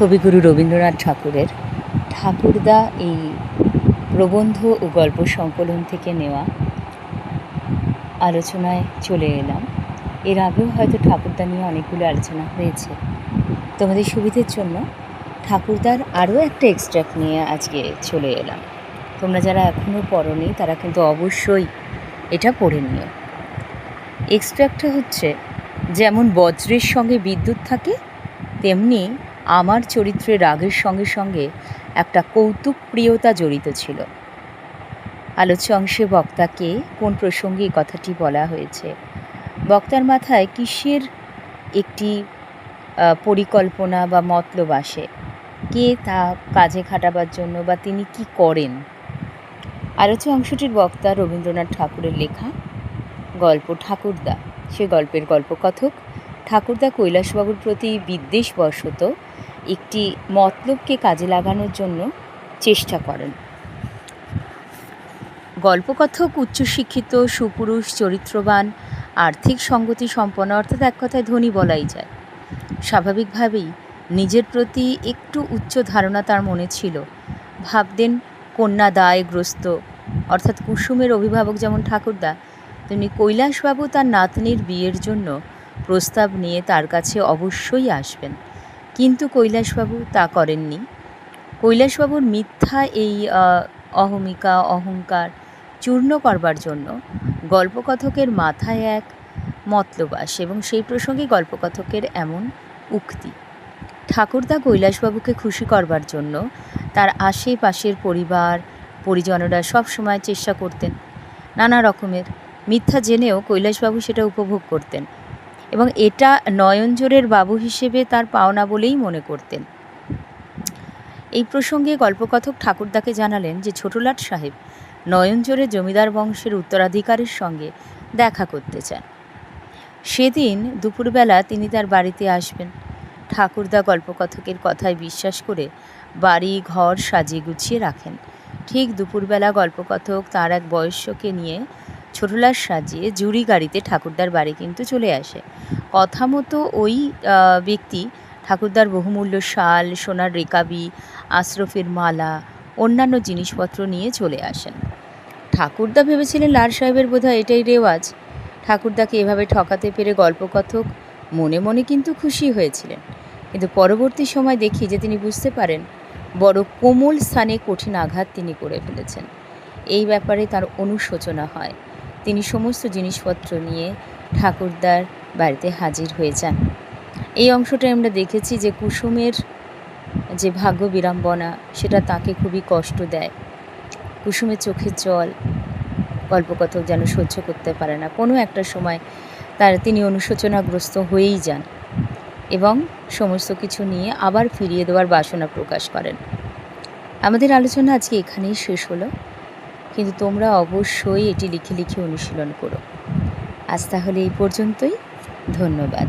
কবিগুরু রবীন্দ্রনাথ ঠাকুরের ঠাকুরদা এই প্রবন্ধ ও গল্প সংকলন থেকে নেওয়া আলোচনায় চলে এলাম। এর আগেও হয়তো ঠাকুরদা নিয়ে অনেকগুলো আলোচনা হয়েছে। তোমাদের সুবিধের জন্য ঠাকুরদার আরও একটা এক্সট্রাক্ট নিয়ে আজকে চলে এলাম। তোমরা যারা এখনও পড়নি, তারা কিন্তু অবশ্যই এটা পড়ে নিও। এক্সট্রাক্টটা হচ্ছে, যেমন বজ্রের সঙ্গে বিদ্যুৎ থাকে, তেমনি আমার চরিত্রে রাগের সঙ্গে সঙ্গে একটা কৌতুক প্রিয়তা জড়িত ছিল। আলোচ্য অংশে বক্তাকে কোন প্রসঙ্গে কথাটি বলা হয়েছে? বক্তার মাথায় কিসের একটি পরিকল্পনা বা মতলব আসে? কে তা কাজে খাটাবার জন্য বা তিনি কি করেন? আলোচ্য অংশটির বক্তা রবীন্দ্রনাথ ঠাকুরের লেখা গল্প ঠাকুরদা। সে গল্পের গল্পকথক ঠাকুরদা কৈলাসবাবুর প্রতি বিদ্বেষবশত একটি মতলবকে কাজে লাগানোর জন্য চেষ্টা করেন। গল্পকথক, উচ্চশিক্ষিত, সুপুরুষ, চরিত্রবান, আর্থিক সঙ্গতি সম্পন্ন, অর্থাৎ এক কথায় ধনী বলাই যায়। স্বাভাবিকভাবেই নিজের প্রতি একটু উচ্চ ধারণা তার মনে ছিল। ভাবতেন, কন্যা দায়গ্রস্ত। অর্থাৎ কুসুমের অভিভাবক যেমন ঠাকুরদা, তেমনি কৈলাসবাবু তার নাতনির বিয়ের জন্য প্রস্তাব নিয়ে তার কাছে অবশ্যই আসবেন। কিন্তু কৈলাসবাবু তা করেননি। কৈলাসবাবুর মিথ্যা এই অহমিকা, অহংকার চূর্ণ করবার জন্য গল্পকথকের মাথায় এক মতলবাস এবং সেই প্রসঙ্গে গল্পকথকের এমন উক্তি। ঠাকুরদা কৈলাসবাবুকে খুশি করবার জন্য তার আশেপাশের পরিবার, পরিজনরা সব সময় চেষ্টা করতেন নানা রকমের। মিথ্যা জেনেও কৈলাসবাবু সেটা উপভোগ করতেন। এবং এটা নয়নজোরের বাবু হিসেবে তার পাওনা বলেই মনে করতেন। এই প্রসঙ্গে গল্পকথক ঠাকুরদাকে জানালেন যে, ছোটলাট সাহেব নয়নজোরে জমিদার বংশের উত্তরাধিকারের সঙ্গে দেখা করতে চান। সেদিন দুপুরবেলা তিনি তার বাড়িতে আসবেন। ঠাকুরদা গল্পকথকের কথায় বিশ্বাস করে বাড়ি, ঘর সাজিয়ে গুছিয়ে রাখেন। ঠিক দুপুরবেলা গল্পকথক তার এক বয়স্যকে নিয়ে ছোটলার সাজিয়ে জুড়ি গাড়িতে ঠাকুরদার বাড়ি কিন্তু চলে আসে। কথা মতো ওই ব্যক্তি ঠাকুরদার বহুমূল্য শাল, সোনার রেকাবি, আশরফের মালা, অন্যান্য জিনিসপত্র নিয়ে চলে আসেন। ঠাকুরদা ভেবেছিলেন লাল সাহেবের বোধহয় এটাই রেওয়াজ। ঠাকুরদাকে এভাবে ঠকাতে পেরে গল্পকথক মনে মনে কিন্তু খুশি হয়েছিলেন। কিন্তু পরবর্তী সময় দেখি যে তিনি বুঝতে পারেন, বড় কোমল স্থানে কঠিন আঘাত তিনি করে ফেলেছেন। এই ব্যাপারে তার অনুশোচনা হয়। তিনি সমস্ত জিনিসপত্র নিয়ে ঠাকুরদার বাড়িতে হাজির হয়ে যান। এই অংশটায় আমরা দেখেছি যে কুসুমের যে ভাগ্য বিড়ম্বনা, সেটা তাকে খুবই কষ্ট দেয়। কুসুমের চোখের জল গল্পকথক যেন সহ্য করতে পারে না। কোনো একটা সময় তার তিনি অনুশোচনাগ্রস্ত হয়েই যান এবং সমস্ত কিছু নিয়ে আবার ফিরিয়ে দেওয়ার বাসনা প্রকাশ করেন। আমাদের আলোচনা আজকে এখানেই শেষ হলো। কিন্তু তোমরা অবশ্যই এটি লিখে লিখে অনুশীলন করো। আজ তাহলে এই পর্যন্তই। ধন্যবাদ।